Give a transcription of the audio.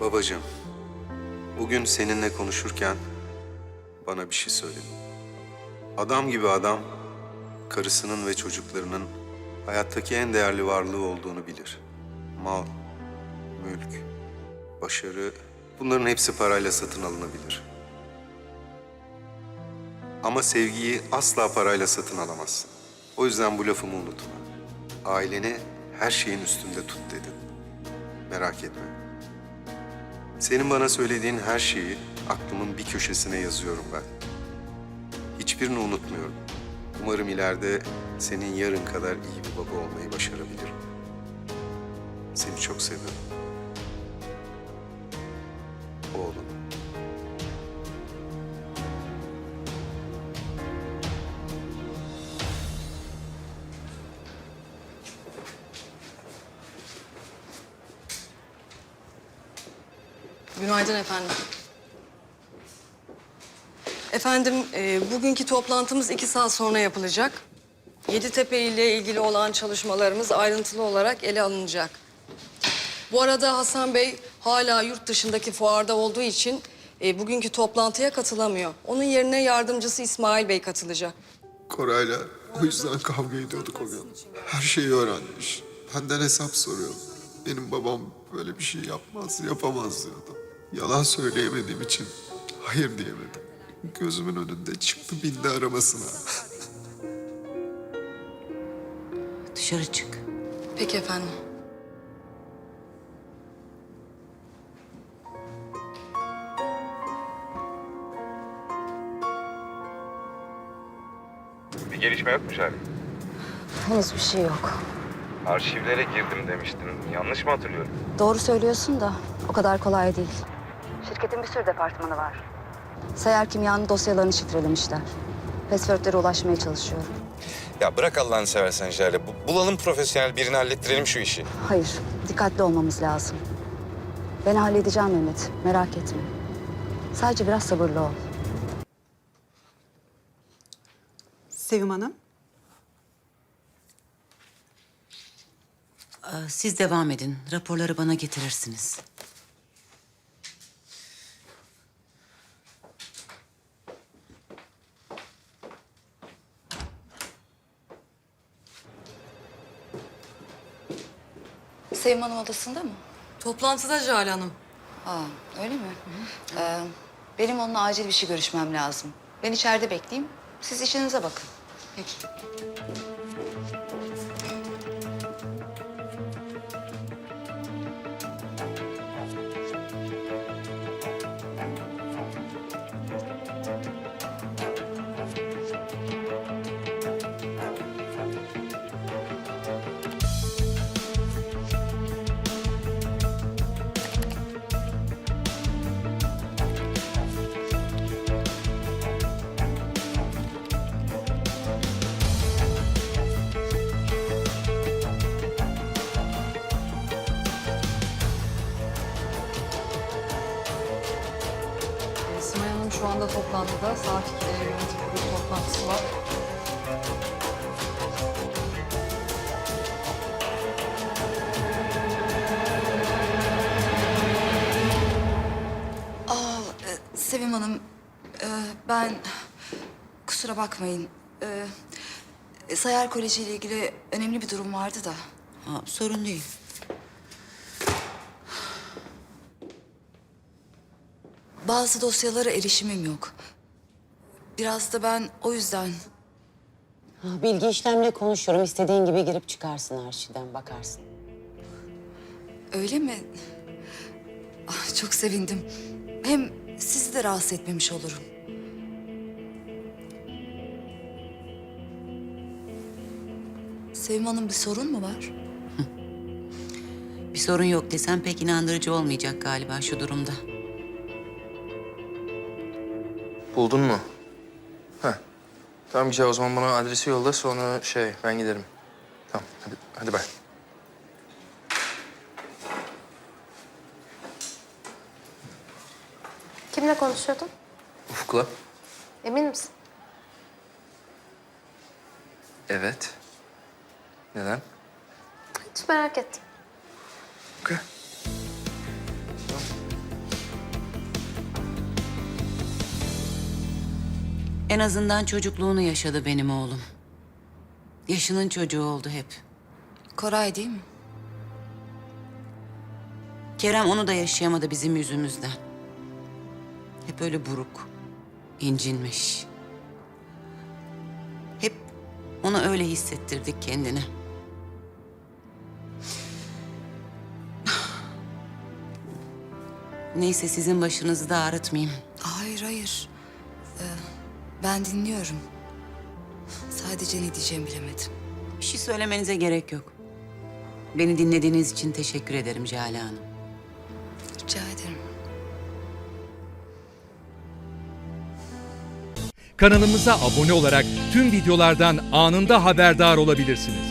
Babacığım, bugün seninle konuşurken bana bir şey söyledin. Adam gibi adam, karısının ve çocuklarının hayattaki en değerli varlığı olduğunu bilir. Mal, mülk, başarı, bunların hepsi parayla satın alınabilir. Ama sevgiyi asla parayla satın alamazsın. O yüzden bu lafımı unutma. Aileni her şeyin üstünde tut dedin. Merak etme. Senin bana söylediğin her şeyi aklımın bir köşesine yazıyorum ben. Hiçbirini unutmuyorum. Umarım ileride senin yarın kadar iyi bir baba olmayı başarabilirim. Seni çok seviyorum. Oğlum. Günaydın efendim. Efendim, e, bugünkü toplantımız iki saat sonra yapılacak. Yeditepe ile ilgili olan çalışmalarımız ayrıntılı olarak ele alınacak. Bu arada Hasan Bey hala yurt dışındaki fuarda olduğu için e, bugünkü toplantıya katılamıyor. Onun yerine yardımcısı İsmail Bey katılacak. Koray'la o yüzden kavga ediyorduk o gün. Her şeyi öğrenmiş. Benden hesap soruyor. Benim babam böyle bir şey yapmaz, yapamaz diyordu. Yalan söyleyemediğim için hayır diyemedim. Gözümün önünde çıktı bindi arabasına. Dışarı çık. Peki efendim. Bir gelişme yok mu Şahin? Henüz bir şey yok. Arşivlere girdim demiştin. Yanlış mı hatırlıyorum? Doğru söylüyorsun da o kadar kolay değil. Şirketin bir sürü departmanı var. Sayar kimyanın dosyalarını şifrelemişler. Password'lere ulaşmaya çalışıyorum. Ya bırak Allah'ını seversen Jale. Bu- Bulalım profesyonel birini hallettirelim şu işi. Hayır, dikkatli olmamız lazım. Ben halledeceğim Mehmet, merak etme. Sadece biraz sabırlı ol. Sevim Hanım. Ee, Siz devam edin. Raporları bana getirirsiniz. Sevim Hanım odasında mı? Toplantıda Jale Hanım. Aa, öyle mi? Ee, benim onunla acil bir şey görüşmem lazım. Ben içeride bekleyeyim, siz işinize bakın. Peki. Şu anda toplantıda. Saat 2'de yönetim kurulu toplantısı var. Aa, e, Sevim Hanım, e, ben kusura bakmayın. E, e, Sayar Koleji ile ilgili önemli bir durum vardı da. Ha, sorun değil. Bazı dosyalara erişimim yok. Biraz da ben o yüzden Ha, Bilgi işlemle konuşuyorum. İstediğin gibi girip çıkarsın arşivden bakarsın. öyle mi? Ah, çok sevindim. Hem sizi de rahatsız etmemiş olurum. Sevim Hanım bir sorun mu var? Bir sorun yok desem pek inandırıcı olmayacak galiba şu durumda. Buldun mu? Heh. Tamam güzel o zaman bana adresi yolla sonra şey ben giderim. Tamam hadi, hadi bay. Kimle konuşuyordun? Ufuk'la. Emin misin? Evet. Neden? Hiç merak ettim. Okey. En azından çocukluğunu yaşadı benim oğlum. Yaşının çocuğu oldu hep. Koray değil mi? Kerem onu da yaşayamadı bizim yüzümüzden. Hep öyle buruk, incinmiş. Hep ona öyle hissettirdik kendini. Neyse sizin başınızı da ağrıtmayayım. Hayır hayır. Ee, ben dinliyorum. Sadece ne diyeceğimi bilemedim. Bir şey söylemenize gerek yok. Beni dinlediğiniz için teşekkür ederim Jale Hanım. Rica ederim. Kanalımıza abone olarak tüm videolardan anında haberdar olabilirsiniz.